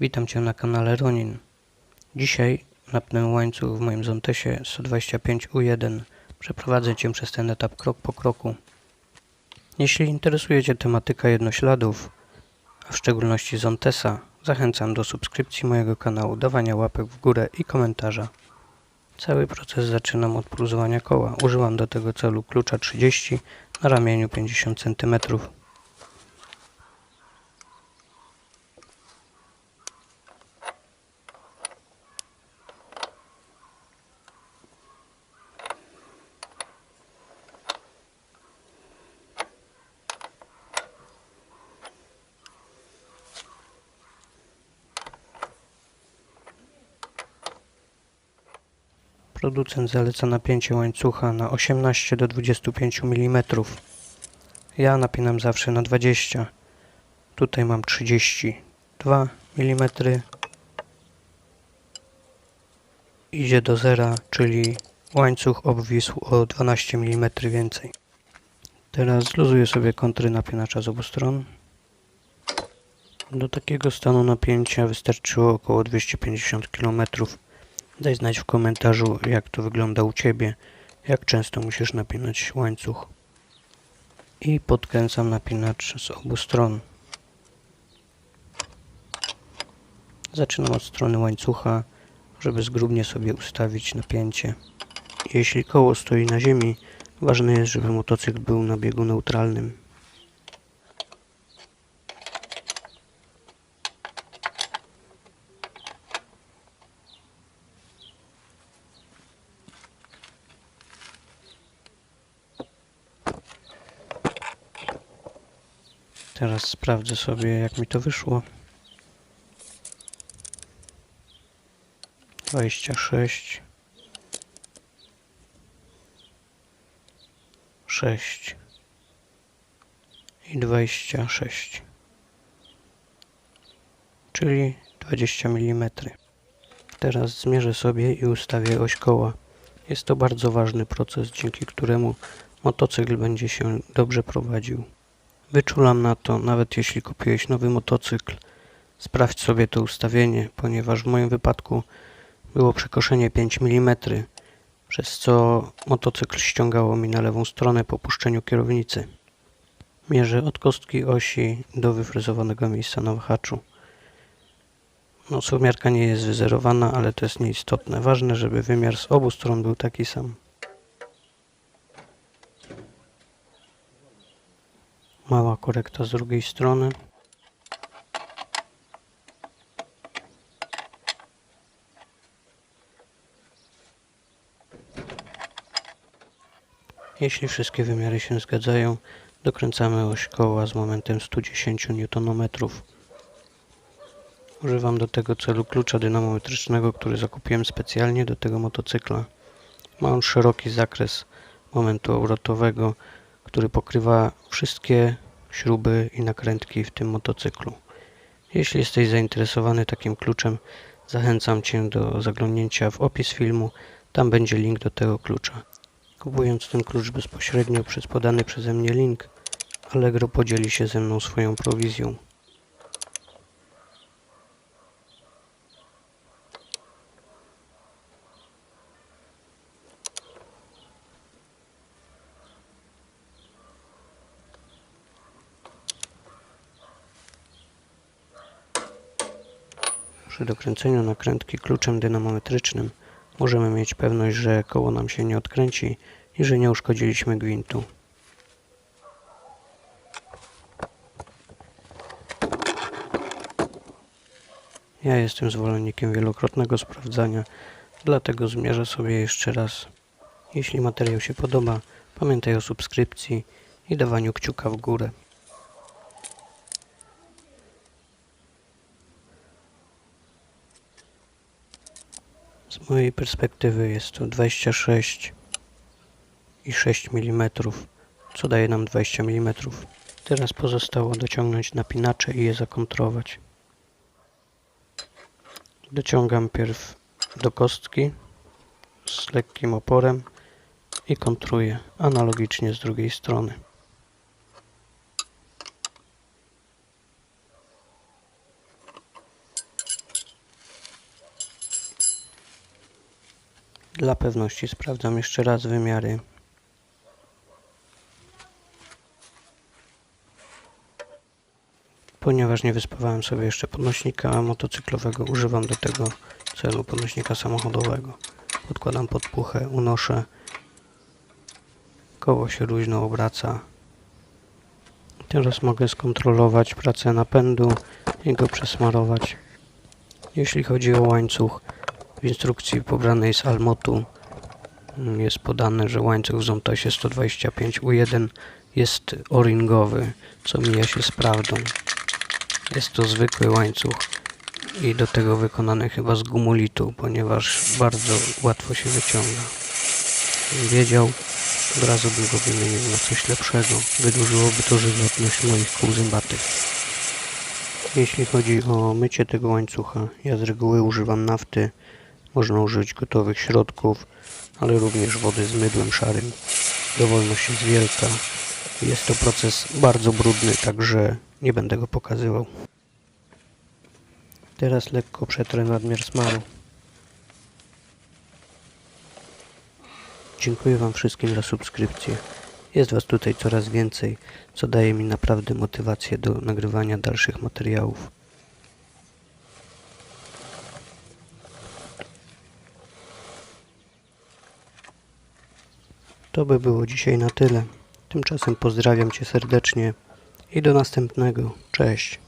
Witam Cię na kanale Ronin. Dzisiaj napnę łańcuch w moim Zontesie 125U1. Przeprowadzę Cię przez ten etap krok po kroku. Jeśli interesuje Cię tematyka jednośladów, a w szczególności Zontesa, zachęcam do subskrypcji mojego kanału, dawania łapek w górę i komentarza. Cały proces zaczynam od pluzowania koła. Używam do tego celu klucza 30 na ramieniu 50 cm. Producent zaleca napięcie łańcucha na 18 do 25 mm. Ja napinam zawsze na 20. Tutaj mam 32 mm. Idzie do zera, czyli łańcuch obwisł o 12 mm więcej. Teraz zluzuję sobie kontry napinacza z obu stron. Do takiego stanu napięcia wystarczyło około 250 km. Daj znać w komentarzu, jak to wygląda u Ciebie, jak często musisz napinać łańcuch. I podkręcam napinacz z obu stron. Zaczynam od strony łańcucha, żeby zgrubnie sobie ustawić napięcie. Jeśli koło stoi na ziemi, ważne jest, żeby motocykl był na biegu neutralnym. Teraz sprawdzę sobie, jak mi to wyszło. 26 6 i 26 czyli 20 mm. Teraz zmierzę sobie i ustawię oś koła. Jest to bardzo ważny proces, dzięki któremu motocykl będzie się dobrze prowadził. Wyczulam na to, nawet jeśli kupiłeś nowy motocykl, sprawdź sobie to ustawienie, ponieważ w moim wypadku było przekoszenie 5 mm, przez co motocykl ściągało mi na lewą stronę po puszczeniu kierownicy. Mierzę od kostki osi do wyfryzowanego miejsca na wahaczu. No, sumiarka nie jest wyzerowana, ale to jest nieistotne. Ważne, żeby wymiar z obu stron był taki sam. Mała korekta z drugiej strony. Jeśli wszystkie wymiary się zgadzają, dokręcamy oś koła z momentem 110 Nm. Używam do tego celu klucza dynamometrycznego, który zakupiłem specjalnie do tego motocykla. Ma on szeroki zakres momentu obrotowego, który pokrywa wszystkie śruby i nakrętki w tym motocyklu. Jeśli jesteś zainteresowany takim kluczem, zachęcam Cię do zaglądnięcia w opis filmu, tam będzie link do tego klucza. Kupując ten klucz bezpośrednio przez podany przeze mnie link, Allegro podzieli się ze mną swoją prowizją. Przy dokręceniu nakrętki kluczem dynamometrycznym możemy mieć pewność, że koło nam się nie odkręci i że nie uszkodziliśmy gwintu. Ja jestem zwolennikiem wielokrotnego sprawdzania, dlatego zmierzę sobie jeszcze raz. Jeśli materiał się podoba, pamiętaj o subskrypcji i dawaniu kciuka w górę. Z mojej perspektywy jest to 26 i 6 mm, co daje nam 20 mm. Teraz pozostało dociągnąć napinacze i je zakontrować. Dociągam pierw do kostki z lekkim oporem i kontruję analogicznie z drugiej strony. Dla pewności sprawdzam jeszcze raz wymiary. Ponieważ nie wyspawałem sobie jeszcze podnośnika motocyklowego, używam do tego celu podnośnika samochodowego. Podkładam podpuchę, unoszę. Koło się luźno obraca. Teraz mogę skontrolować pracę napędu i go przesmarować. Jeśli chodzi o łańcuch, w instrukcji pobranej z Almotu mm, jest podane, że łańcuch w Zontasie 125 U1 jest o-ringowy, co mija się z prawdą. Jest to zwykły łańcuch i do tego wykonany chyba z gumulitu, ponieważ bardzo łatwo się wyciąga. Wiedział, od razu bym go wymienił na coś lepszego. Wydłużyłoby to żywotność moich kół. Jeśli chodzi o mycie tego łańcucha, ja z reguły używam nafty. Można użyć gotowych środków, ale również wody z mydłem szarym. Dowolność jest wielka. Jest to proces bardzo brudny, także nie będę go pokazywał. Teraz lekko przetrę nadmiar smaru. Dziękuję Wam wszystkim za subskrypcję. Jest Was tutaj coraz więcej, co daje mi naprawdę motywację do nagrywania dalszych materiałów. To by było dzisiaj na tyle. Tymczasem pozdrawiam Cię serdecznie i do następnego. Cześć.